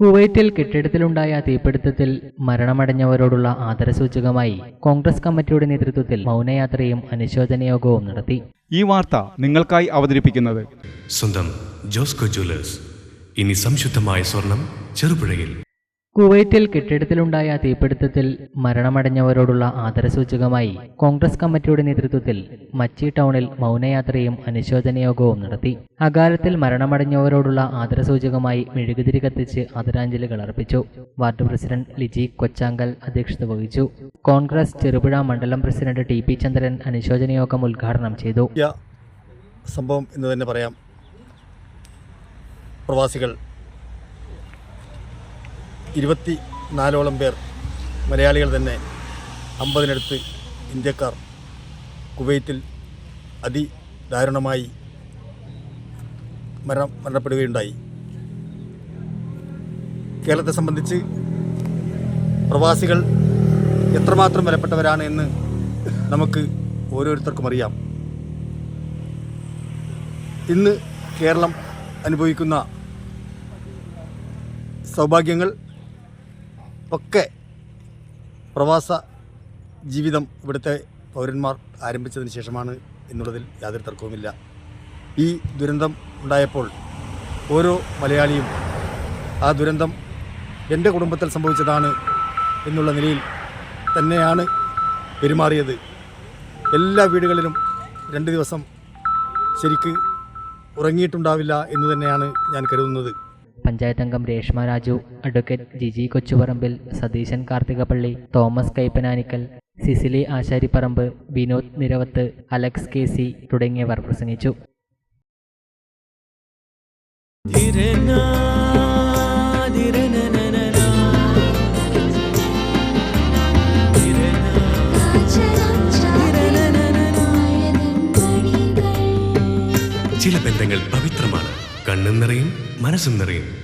കുവൈറ്റിൽ കെട്ടിടത്തിലുണ്ടായ തീപിടുത്തത്തിൽ മരണമടഞ്ഞവരോടുള്ള ആദരസൂചകമായി കോൺഗ്രസ് കമ്മിറ്റിയുടെ നേതൃത്വത്തിൽ മൗനയാത്രയും അനുശോചന യോഗവും നടത്തി. ഈ വാർത്ത നിങ്ങൾക്കായി അവതരിപ്പിക്കുന്നത്. സ്വന്തം ജോസ്കോ ജ്വല്ലേഴ്സ്. ഇനി സംശുദ്ധമായ സ്വർണം ചെറുപുഴയിൽ. കുവൈറ്റിൽ കെട്ടിടത്തിലുണ്ടായ തീപിടുത്തത്തിൽ മരണമടഞ്ഞവരോടുള്ള ആദരസൂചകമായി കോൺഗ്രസ് കമ്മിറ്റിയുടെ നേതൃത്വത്തിൽ മച്ചി ടൗണിൽ മൗനയാത്രയും അനുശോചനയോഗവും നടത്തി. അകാലത്തിൽ മരണമടഞ്ഞവരോടുള്ള ആദരസൂചകമായി മെഴുകുതിരി കത്തിച്ച് ആദരാഞ്ജലികൾ അർപ്പിച്ചു. വാർഡ് പ്രസിഡന്റ് ലിജി കൊച്ചാങ്കൽ അധ്യക്ഷത വഹിച്ചു. കോൺഗ്രസ് ചെറുപുഴ മണ്ഡലം പ്രസിഡന്റ് ടി പി ചന്ദ്രൻ അനുശോചന യോഗം ഉദ്ഘാടനം ചെയ്തു. സംഭവം പറയാം. പ്രവാസികൾ ഇരുപത്തി നാലോളം പേർ മലയാളികൾ തന്നെ അമ്പതിനടുത്ത് ഇന്ത്യക്കാർ കുവൈത്തിൽ അതിദാരുണമായി മരണം മരണപ്പെടുകയുണ്ടായി. കേരളത്തെ സംബന്ധിച്ച് പ്രവാസികൾ എത്രമാത്രം വിലപ്പെട്ടവരാണ് എന്ന് നമുക്ക് ഓരോരുത്തർക്കും അറിയാം. ഇന്ന് കേരളം അനുഭവിക്കുന്ന സൗഭാഗ്യങ്ങൾ ഒക്കെ പ്രവാസ ജീവിതം ഇവിടുത്തെ പൗരന്മാർ ആരംഭിച്ചതിന് ശേഷമാണ് എന്നുള്ളതിൽ യാതൊരു തർക്കവുമില്ല. ഈ ദുരന്തം ഉണ്ടായപ്പോൾ ഓരോ മലയാളിയും ആ ദുരന്തം എന്റെ കുടുംബത്തിൽ സംഭവിച്ചതാണ് എന്നുള്ള നിലയിൽ തന്നെയാണ് പെരുമാറിയത്. എല്ലാ വീടുകളിലും രണ്ട് ദിവസം ശരിക്ക് ഉറങ്ങിയിട്ടുണ്ടാവില്ല എന്ന് തന്നെയാണ് ഞാൻ കരുതുന്നത്. പഞ്ചായത്ത് അംഗം Reshma Raju advocate Jiji Kochuparambil Satheesan Karthikappally Thomas Kaippananikkal Cicily Asharipparambu Vinod Niravath Alex K C തുടങ്ങിയവർ പ്രസംഗിച്ചു. ചില ബന്ധങ്ങൾ പവിത്രമാണ്. കണ്ണും നിറയും മനസ്സും നിറയും.